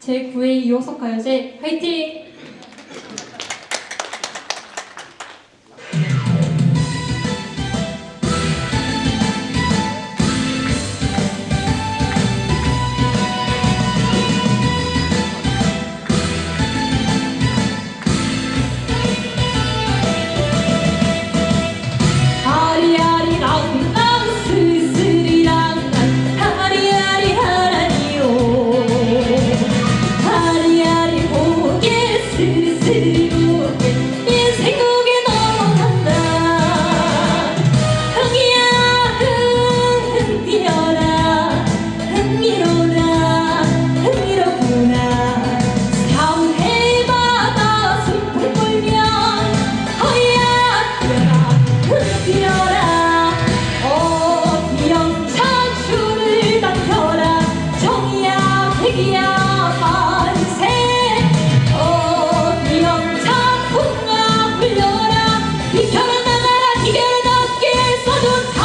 제9회 이호석 가요제 화이팅! Don't